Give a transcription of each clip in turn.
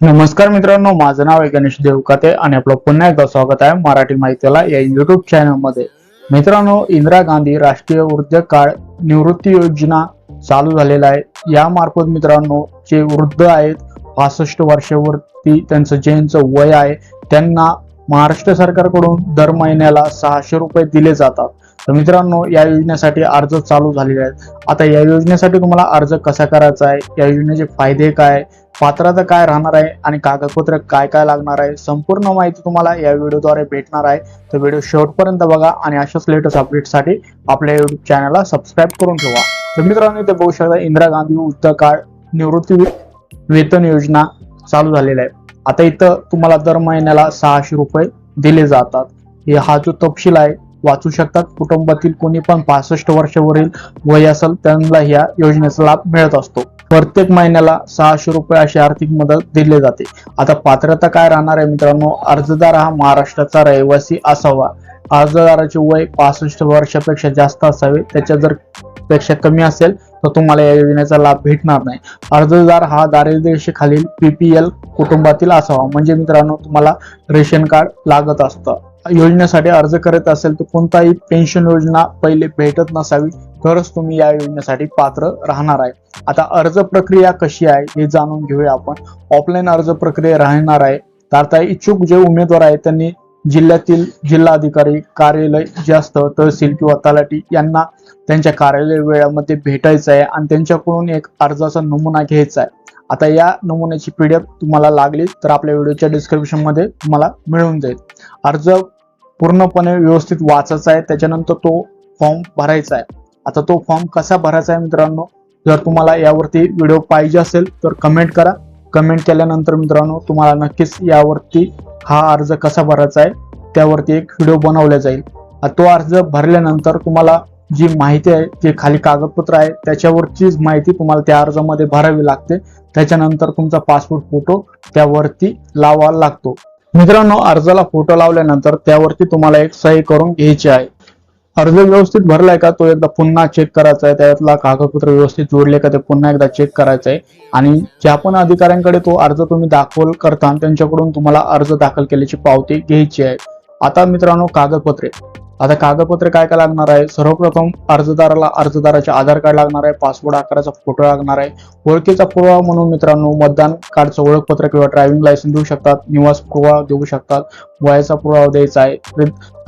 नमस्कार मित्रांनो माझं नाव आहे गणेश देवकाते आणि आपलं पुन्हा एकदा स्वागत आहे मराठी माहितीला या युट्यूब चॅनलमध्ये मित्रांनो इंदिरा गांधी राष्ट्रीय वृद्ध काळ निवृत्ती योजना चालू झालेला आहे. या मार्फत मित्रांनो जे वृद्ध आहेत पासष्ट वर्षावरती त्यांचं ज्यांचं वय आहे त्यांना महाराष्ट्र सरकारकडून दर महिन्याला सहाशे रुपये दिले जातात. तर मित्रांनो या योजनेसाठी अर्ज चालू झालेले आहेत. आता या योजनेसाठी तुम्हाला अर्ज कसा करायचा आहे? या योजनेचे फायदे काय? पात्रता काय राहणार आहे? आणि कागदपत्र काय काय लागणार आहे? संपूर्ण माहिती तुम्हाला या व्हिडिओद्वारे भेटणार आहे. तर व्हिडिओ शेवटपर्यंत बघा आणि अशाच लेटेस्ट अपडेटसाठी आपल्या युट्यूब चॅनलला सबस्क्राईब करून ठेवा. तर मित्रांनो इथे बघू शकता इंदिरा गांधी उत्तर काळ निवृत्ती वेतन योजना चालू झालेली आहे. आता इथं तुम्हाला दर महिन्याला सहाशे रुपये दिले जातात. हे हा जो तपशील आहे वाचू शकतात. कुटुंबातील कोणी पण पासष्ट वर्षावरील वय असेल त्यांना ह्या योजनेचा लाभ मिळत असतो. प्रत्येक महिन्याला सहाशे रुपये अशी आर्थिक मदत दिली जाते. आता पात्रता काय राहणार आहे मित्रांनो? अर्जदार हा महाराष्ट्राचा रहिवासी असावा. अर्जदाराचे वय पासष्ट वर्षापेक्षा जास्त असावे. त्याच्या जर पेक्षा कमी असेल तर तुम्हाला या योजनेचा लाभ भेटणार नाही. अर्जदार हा दारिद्र्यरेषेखालील पीपीएल कुटुंबातील असावा. म्हणजे मित्रांनो तुम्हाला रेशन कार्ड लागत असतं. योजनेसाठी अर्ज करत असेल तर कोणताही पेन्शन योजना पहिले भेटत नसावी. तरच तुम्ही या योजनेसाठी पात्र राहणार आहे. आता अर्ज प्रक्रिया कशी आहे हे जाणून घेऊया आपण. ऑफलाईन अर्ज प्रक्रिया राहणार आहे. तर आता इच्छुक जे उमेदवार आहेत त्यांनी जिल्ह्यातील जिल्हाधिकारी कार्यालय जे असतं तहसील किंवा तलाठी यांना त्यांच्या कार्यालय वेळामध्ये भेटायचं आहे आणि त्यांच्याकडून एक अर्जाचा नमुना घ्यायचा आहे. आता या नमुन्याची पीडीएफ तुम्हाला लागली तर आपल्या व्हिडिओच्या डिस्क्रिप्शनमध्ये तुम्हाला मिळून जाईल. अर्ज पूर्णपणे व्यवस्थित वाचायचा आहे. त्याच्यानंतर तो फॉर्म भरायचा आहे. आता तो फॉर्म कसा भरायचा आहे मित्रांनो? जर तुम्हाला यावरती व्हिडिओ पाहिजे असेल तर कमेंट करा. कमेंट केल्यानंतर मित्रांनो तुम्हाला नक्कीच यावरती हा अर्ज कसा भरायचा आहे त्यावरती एक व्हिडिओ बनवला जाईल. तो अर्ज भरल्यानंतर तुम्हाला जी माहिती आहे जे खाली कागदपत्र आहे त्याच्यावरचीच माहिती तुम्हाला त्या अर्जामध्ये भरावी लागते. त्याच्यानंतर तुमचा पासपोर्ट फोटो त्यावरती लावावा लागतो. मित्रांनो अर्जाला फोटो लावल्यानंतर त्यावरती तुम्हाला एक सही करून घ्यायची आहे. अर्ज व्यवस्थित भरलाय का? तो एकदा पुन्हा चेक करायचा आहे. त्यातला कागदपत्र व्यवस्थित जोडले का? ते पुन्हा एकदा चेक करायचं आहे आणि ज्या पण अधिकाऱ्यांकडे तो अर्ज तुम्ही दाखल करता त्यांच्याकडून तुम्हाला अर्ज दाखल केल्याची पावती घ्यायची आहे. आता मित्रांनो कागदपत्रे. आता कागदपत्र काय काय लागणार आहे? सर्वप्रथम अर्जदाराला अर्जदाराचे आधार कार्ड लागणार आहे पासपोर्ट आकाराचा फोटो लागणार आहे. ओळखीचा पुरावा म्हणून मित्रांनो मतदान कार्डचं ओळखपत्र किंवा ड्रायव्हिंग लायसन्स देऊ शकतात निवास पुरावा देऊ शकतात वयाचा पुरावा द्यायचा आहे.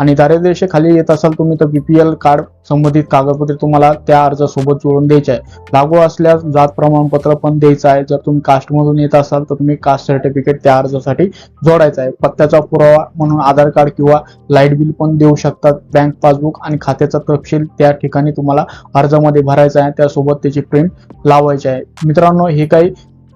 आणि दारिद्र्य येत असाल तुम्ही तर बीपीएल कार्ड संबंधित कागदपत्रे तुम्हाला त्या अर्जासोबत जोडून द्यायचे आहे. लागू असल्यास जात प्रमाणपत्र पण द्यायचं आहे. जर तुम्ही कास्टमधून येत असाल तर तुम्ही कास्ट सर्टिफिकेट त्या अर्जासाठी जोडायचं आहे. पत्त्याचा पुरावा म्हणून आधार कार्ड किंवा लाइट बिल पण देऊ शकतात. बँक पासबुक आणि खात्याचा तपशील त्या ठिकाणी तुम्हाला अर्जामध्ये भरायचा आहे. त्यासोबत त्याची प्रिंट लावायची आहे. मित्रांनो हे काही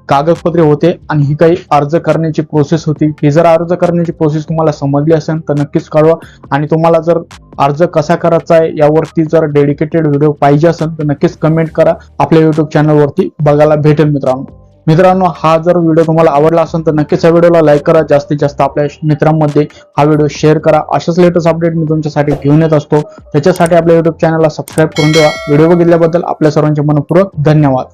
कागदपत्रे होते आणि ही काही अर्ज करण्याची प्रोसेस होती. ही जर अर्ज करण्याची प्रोसेस तुम्हाला समजली असेल तर नक्कीच कळवा. आणि तुम्हाला जर अर्ज कसा करायचा आहे यावरती जर डेडिकेटेड व्हिडिओ पाहिजे असेल तर नक्कीच कमेंट करा. आपल्या युट्यूब चॅनलवरती बघायला भेटेल मित्रांनो. मित्रांनो हा जर व्हिडिओ तुम्हाला आवडला असेल तर नक्कीच या व्हिडिओला लाईक करा. जास्तीत जास्त आपल्या मित्रांमध्ये हा व्हिडिओ शेअर करा. अशाच लेटेस्ट अपडेट मी तुमच्यासाठी घेऊन येत असतो. त्याच्यासाठी आपल्या युट्यूब चॅनलला सबस्क्राईब करून ठेवा. व्हिडिओ बघितल्याबद्दल आपल्या सर्वांचे मनपूर्वक धन्यवाद.